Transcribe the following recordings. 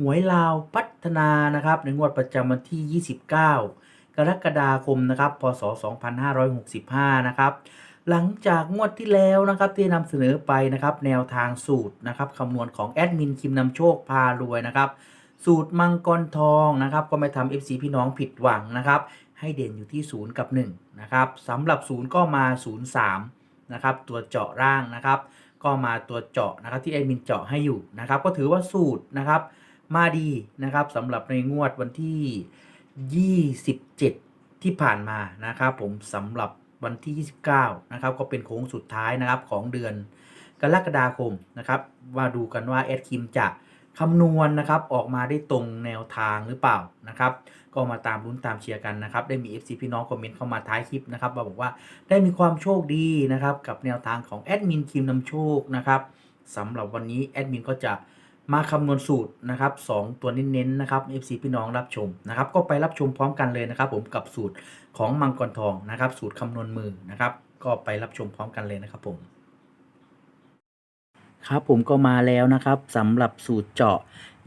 หวยลาวพัฒนานะครับในงวดประจำวันที่ 29 กรกฎาคมนะครับพศ 2565 นะครับหลังจากงวดที่แล้วนะครับที่นำเสนอไปนะครับแนวทางสูตรนะครับคำนวณของแอดมินคิมนำโชคพารวยนะครับสูตรมังกรทองนะครับก็ไม่ทำ FC พี่น้องผิดหวังนะครับให้เด่นอยู่ที่ 0 กับ1นะครับสำหรับ 0 ก็มา 03นะครับตัวเจาะร่างนะครับ ก็มาตัวเจาะนะครับที่แอดมินเจาะให้อยู่นะครับก็ถือว่าสูตรนะครับ มาดีนะครับสำหรับในงวดวันที่ 27 ที่ผ่านมานะครับผมสำหรับวันที่ 29 นะครับ ก็เป็นโค้งสุดท้ายนะครับของเดือนกรกฎาคมนะครับมาดูกันว่าแอดคิมจะคำนวณนะครับออกมาได้ตรงแนวทางหรือเปล่านะครับ ก็มาตามลุ้นตามเชียร์กันนะครับ ได้มี FC พี่น้องคอมเมนต์เข้ามาท้ายคลิปนะครับมาบอกว่าได้มีความโชคดีนะครับ กับแนวทางของแอดมินคิมนำโชคนะครับสำหรับวันนี้แอดมินก็จะ มาคำนวณสูตรนะครับสองตัวเน้นๆนะครับ FC พี่น้องรับชมนะครับ ก็ไปรับชมพร้อมกันเลยนะครับ ผมกับสูตรของมังกรทองนะครับ สูตรคำนวณมือนะครับ ก็ไปรับชมพร้อมกันเลยนะครับ ผม ครับผมก็มาแล้วนะครับสำหรับสูตรเจาะ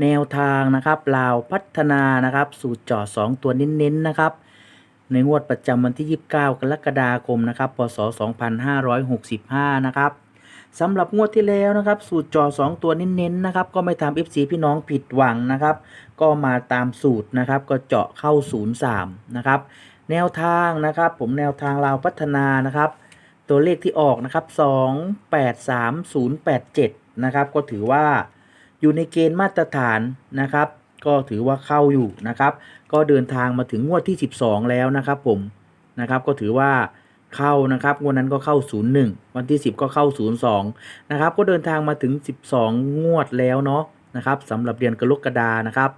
แนวทางนะครับลาวพัฒนานะครับ สูตรเจาะ2ตัวเน้นๆนะครับ ในงวดประจำวันที่ 29 กรกฎาคมนะครับพศ2565 นะครับ สำหรับงวดที่แล้วนะครับ สูตรจาะ2ตัวเน้นๆนะครับ ก็ไม่ทำ FC พี่น้องผิดหวังนะครับ ก็มาตามสูตรนะครับ ก็เจาะเข้า 03 นะครับ แนวทางนะครับ ผมแนวทางลาพัฒนานะครับ ตัวเลขที่ออกนะครับ 283087 นะครับ ก็ถือว่าอยู่ในเกณฑ์มาตรฐานนะครับ ก็ถือว่าเข้าอยู่นะครับ ก็เดินทางมาถึงงวดที่ 12 แล้วนะครับ ผมนะครับ ก็ถือว่า เข้านะครับงวดนั้นก็เข้า 01 วันที่ 10 ก็เข้า 02 นะครับ ก็เดินทางมาถึง 12 งวดแล้วเนาะนะครับสำหรับเดือนกรกฎานะครับ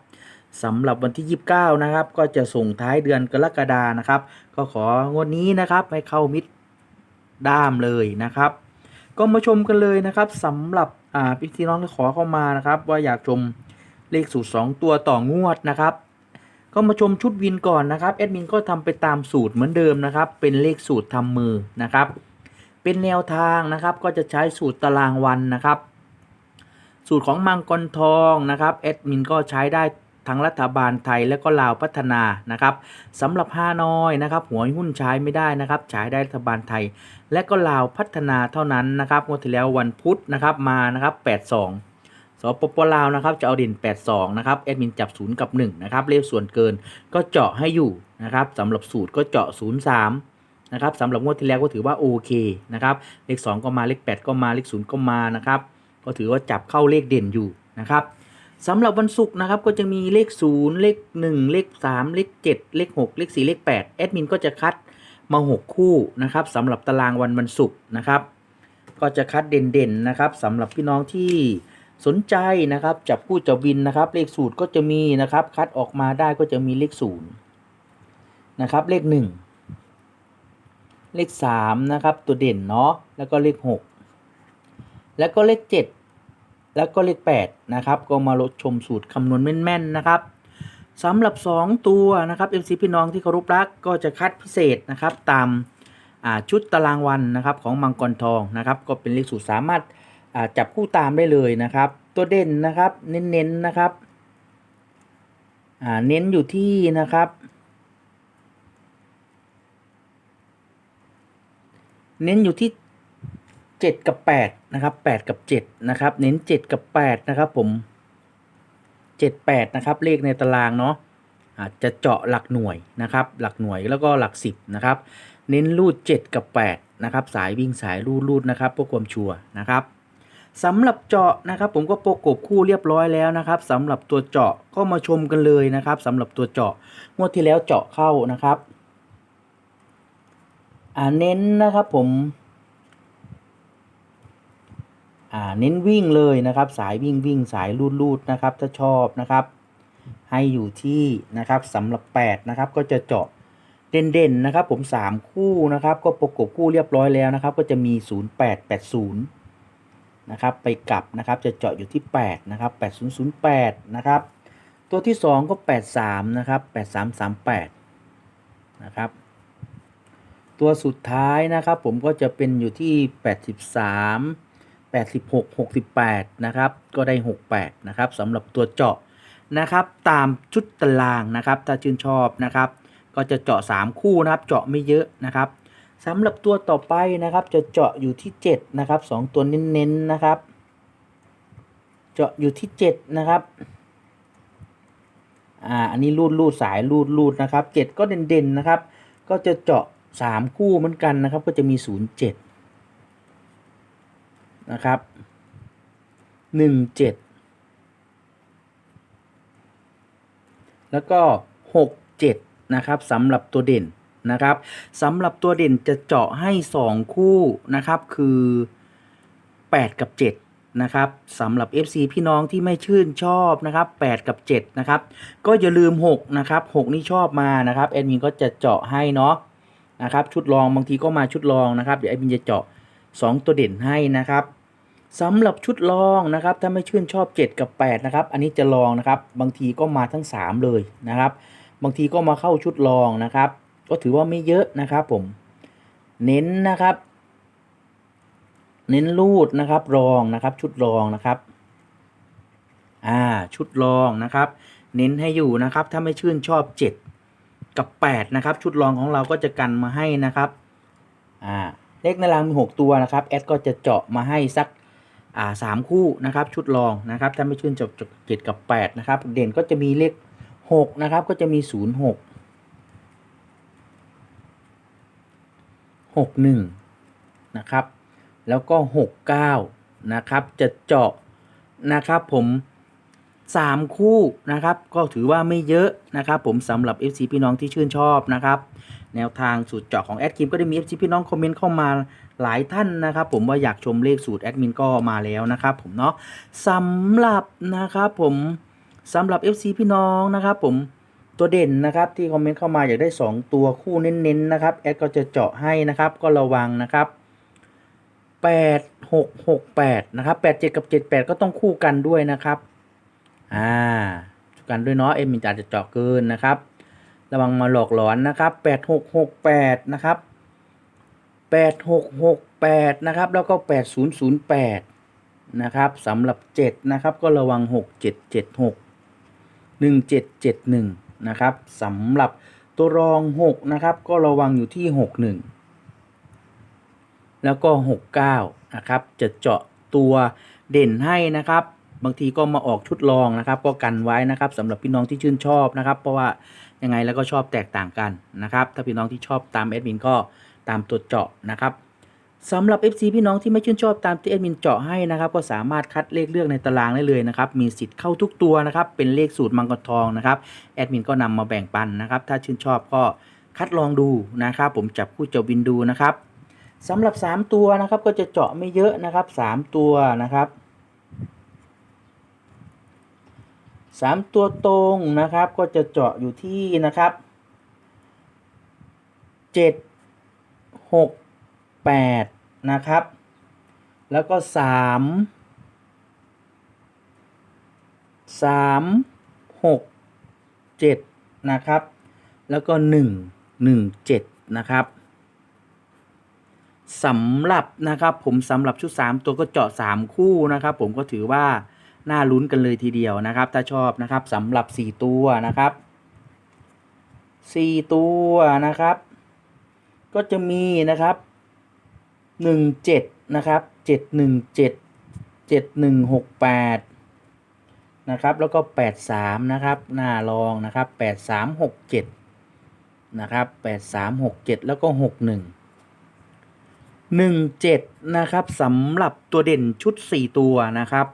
สำหรับวันที่ 29 นะครับ ก็จะส่งท้ายเดือนกรกฎานะครับ ก็ของวดนี้นะครับให้เข้ามิดด้ามเลยนะครับ ก็มาชมกันเลยนะครับสำหรับอ่าพี่น้องที่ขอเข้ามานะครับ ว่าอยากชมเลขสูตร 2 ตัวต่องวดนะครับ ก็มาชมชุดวินก่อนนะครับแอดมินก็ทำไปตามสูตรเหมือนเดิมนะครับ เป็นเลขสูตรทำมือนะครับ เป็นแนวทางนะครับ ก็จะใช้สูตรตารางวันนะครับ สูตรของมังกรทองนะครับแอดมินก็ใช้ได้ทั้งรัฐบาลไทยและก็ลาวพัฒนานะครับสำหรับฮานอยนะครับหัวหุ้นใช้ไม่ได้นะครับใช้ได้รัฐบาลไทย และก็ลาวพัฒนาเท่านั้นนะครับงวดที่แล้ววันพุธนะครับมานะครับ82 สปปลาวนะครับจะเอาเด่น 82 นะครับแอดมินจับ 0 กับ 1 นะครับเลขส่วนเกินก็เจาะให้อยู่นะครับสำหรับสูตรก็เจาะ 03 นะครับสำหรับงวดที่แล้วก็ถือว่าโอเคนะครับเลข 2 ก็มาเลข 8 ก็มาเลข 0 ก็มานะครับก็ถือว่าจับเข้าเลขเด่นอยู่นะครับสำหรับวันศุกร์นะครับก็จะมีเลข 0 เลข 1 เลข 3 เลข 7 เลข 6 เลข 4 เลข 8แอดมินก็จะคัดมา 6 คู่นะครับสำหรับตารางวันวันศุกร์นะครับก็จะคัดเด่นๆนะครับสำหรับพี่น้องที่ สนใจนะครับจับคู่จับวินนะครับ เลขสูตรก็จะมีนะครับ คัดออกมาได้ก็จะมีเลขศูนย์นะครับ เลขหนึ่งเลขสามนะครับ ตัวเด่นเนาะแล้วก็เลขหกแล้วก็เลขเจ็ดแล้วก็เลขแปดนะครับ ก็มาลดชมสูตรคำนวณแม่นๆนะครับสำหรับ 2 ตัวนะครับ MC พี่น้องที่เคารพรักก็จะคัดพิเศษนะครับ ตามชุดตารางวันนะครับของมังกรทองนะครับ ก็เป็นเลขสูตรสามารถ จับคู่ตามได้เลยนะครับ ตัวเด่นนะครับเน้นๆนะครับเน้นอยู่ที่นะครับ เน้นอยู่ที่7กับ8นะครับ8กับ7นะครับ เน้น7กับ8นะครับผม7 8นะครับ เลขในตารางเนาะอาจจะเจาะหลักหน่วยนะครับ หลักหน่วยแล้วก็หลัก10นะครับ เน้นรูด7กับ8นะครับ สายวิ่งสายรูดรูดนะครับเพื่อความชัวร์นะครับ สำหรับเจาะนะครับผมก็ประกบคู่เรียบร้อยแล้วนะครับสำหรับตัวเจาะก็มาชมกันเลยนะครับสำหรับตัวเจาะงวดที่แล้วเจาะเข้านะครับอ่าเน้นนะครับผมอ่าเน้นวิ่งเลยนะครับ สายวิ่งวิ่งสายลูดลูดนะครับ ถ้าชอบนะครับ ให้อยู่ที่นะครับสำหรับ 8 นะครับ ก็จะเจาะเด่นๆนะครับ ผม 3 คู่นะครับ ก็ประกบคู่เรียบร้อยแล้วนะครับ ก็จะมี 0880 นะครับไปกลับนะครับจะเจาะอยู่ที่ 8 นะครับ 8008 นะครับ ตัวที่ 2 ก็ 83 นะครับ 8338 นะครับ ตัวสุดท้ายนะครับผมก็จะเป็นอยู่ที่ 83 86 68 นะครับ ก็ได้ 68 นะครับสำหรับตัวเจาะนะครับ ตามชุดตารางนะครับ ถ้าชื่นชอบนะครับ ก็จะเจาะ 3 คู่นะครับ เจาะไม่เยอะนะครับ สำหรับตัวต่อไปนะครับ จะเจาะอยู่ที่7นะครับ2ตัวเน้นๆนะครับ เจาะอยู่ที่7นะครับอ่าอันนี้รูดรูดสายรูดรูดนะครับ7ก็เด่นๆนะครับ ก็จะเจาะ 3 คู่เหมือนกันนะครับ ก็จะมี 07นะครับ17 แล้วก็ 67นะครับสำหรับตัวเด่น นะครับสำหรับตัวเด่นจะเจาะให้ 2 คู่นะครับคือ 8 กับ 7 นะครับสำหรับ FC พี่น้องที่ไม่ชื่นชอบนะครับ 8 กับ 7 นะครับ ก็อย่าลืม 6 นะครับ 6 นี่ชอบมานะครับแอดมินก็จะเจาะให้เนาะนะครับชุดรองบางทีก็มาชุดรองนะครับเดี๋ยวแอดมินจะเจาะ 2 ตัวเด่นให้นะครับสำหรับชุดรองนะครับ ถ้าไม่ชื่นชอบ 7 กับ 8 นะครับ อันนี้จะลองนะครับ บางทีก็มาทั้ง 3 เลยนะครับ บางทีก็มาเข้าชุดรองนะครับ ก็ถือว่าไม่เยอะนะครับผม เน้นนะครับ เน้นรูดนะครับรองนะครับ ชุดรองนะครับ อ่าชุดรองนะครับ เน้นให้อยู่นะครับ ถ้าไม่ชื่นชอบ 7 กับ 8 นะครับ ชุดรองของเราก็จะกันมาให้นะครับอ่าเลขในรางมี 6 ตัวนะครับแอดก็จะเจาะมาให้สักอ่าสามคู่นะครับ ชุดรองนะครับ ถ้าไม่ชื่นชอบเจ็ดกับ 8 นะครับ เด่นก็จะมีเลข6นะครับก็จะมี 0 61 นะครับ แล้วก็ 69 นะครับ จะเจาะนะครับผม 3 คู่นะครับ ก็ถือว่าไม่เยอะนะครับผมสำหรับ FC พี่น้องที่ชื่นชอบนะครับ แนวทางสูตรเจาะของแอดคิมก็ได้มี FC พี่น้องคอมเมนต์เข้ามาหลายท่านนะครับ ผมว่าอยากชมเลขสูตรแอดมินก็มาแล้วนะครับ ผมเนาะสำหรับนะครับผมสำหรับ FC พี่น้องนะครับผม ตัวเด่นนะครับที่คอมเมนต์เข้ามาอยากได้ 2 ตัวคู่เน้นๆนะครับแอดก็จะเจาะให้นะครับก็ระวังนะครับ 8 6 6 8นะครับ8 7 กับ 7 8 ก็ต้องคู่กันด้วยนะครับอ่าคู่กันด้วยเนาะเอ็มมินอาจจะเจาะเกินนะครับ ระวังมาหลอกหลอนนะครับ 8 6 6 8 นะครับ 8 6 6 8 นะครับ แล้วก็ 8 0 0 8 นะครับสำหรับ 7 นะครับ ก็ระวัง 6 7 7 6 1 7 7 1 นะครับสำหรับตัวรอง 6 นะครับ ก็ระวังอยู่ที่ 6 1 แล้วก็ 69 นะครับ จะเจาะตัวเด่นให้นะครับ บางทีก็มาออกชุดรองนะครับ ก็กันไว้นะครับสำหรับพี่น้องที่ชื่นชอบนะครับ เพราะว่ายังไงแล้วก็ชอบแตกต่างกันนะครับ ถ้าพี่น้องที่ชอบตามแอดมินก็ตามตัวเจาะนะครับ สำหรับ FC พี่น้องที่ไม่ชื่นชอบตามที่แอดมินเจาะให้นะครับก็สามารถคัดเลขเลือกในตารางได้เลยนะครับมีสิทธิ์เข้าทุกตัวนะครับเป็นเลขสูตรมังกรทองนะครับแอดมินก็นำมาแบ่งปันนะครับถ้าชื่นชอบก็คัดลองดูนะครับผมจับคู่จับวินดูนะครับสำหรับ 3 ตัวนะครับก็จะเจาะไม่เยอะนะครับ 3 ตัวนะครับ 3 ตัวตรงนะครับก็จะเจาะอยู่ที่นะครับ 7 6 8 นะครับ แล้วก็ 3 3 6 7 นะครับ แล้วก็ 1 1 7 นะครับสำหรับนะครับผมสำหรับชุด 3 ตัวก็เจาะ 3 คู่นะครับ ผมก็ถือว่าน่าลุ้นกันเลยทีเดียวนะครับ ถ้าชอบนะครับสำหรับ 4 ตัวนะครับ 4 ตัวนะครับ ก็จะมีนะครับ 17นะครับ717 7168นะครับแล้วก็83นะครับหน้ารองนะครับ8367นะครับ8367แล้วก็61หนึ่งหนึ่งเจ็ดนะครับสำหรับตัวเด่นชุดสี่ตัวนะครับ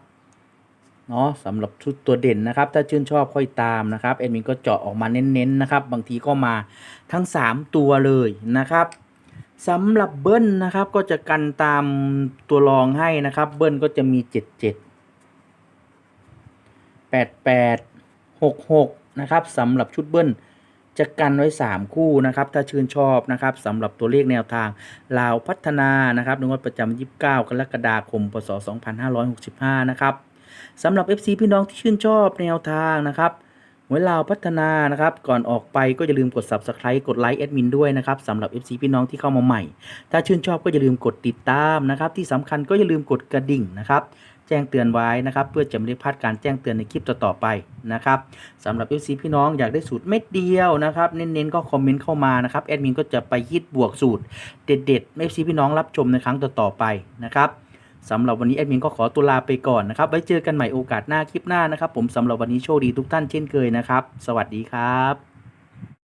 เนาะสำหรับชุดตัวเด่นนะครับ ถ้าชื่นชอบค่อยตามนะครับเอ็ดมินก็เจาะออกมาเน้นๆนะครับ บางทีก็มาทั้ง 3 ตัวเลยนะครับ สำหรับเบิ้ลนะครับก็จะกันตามตัวรองให้นะครับ เบิ้ลก็จะมี7 7 8 8 6 66นะครับสำหรับชุดเบิ้ลจะกันไว้ 3 คู่นะครับ ถ้าชื่นชอบนะครับสำหรับตัวเลขแนวทางลาวพัฒนานะครับในงวดประจำ 29 กรกฎาคม พศ 2565 นะครับสำหรับ FC พี่น้องที่ชื่นชอบแนวทางนะครับ หวลาพัฒนานะครับ ก่อนออกไปก็อย่าลืมกด Subscribe กดไลค์แอดมินด้วยนะครับสำหรับ FC พี่น้องที่เข้ามาใหม่ ถ้าชื่นชอบก็อย่าลืมกดติดตามนะครับ ที่สำคัญก็อย่าลืมกดกระดิ่งนะครับ แจ้งเตือนไว้นะครับ เพื่อจะไม่ได้พลาดการแจ้งเตือนในคลิปต่อๆไปนะครับสำหรับ FC พี่น้องอยากได้สูตรเม็ดเดียวนะครับ เน้นๆก็คอมเมนต์เข้ามานะครับแอดมินก็จะไปยิดบวกสูตรเด็ดๆ FC พี่น้องรับชมในครั้งต่อๆไปนะครับ สำหรับวันนี้แอดมินก็ขอตัวลาไปก่อนนะครับ ไว้เจอกันใหม่โอกาสหน้าคลิปหน้านะครับ ผมสำหรับวันนี้โชคดีทุกท่านเช่นเคยนะครับ สวัสดีครับ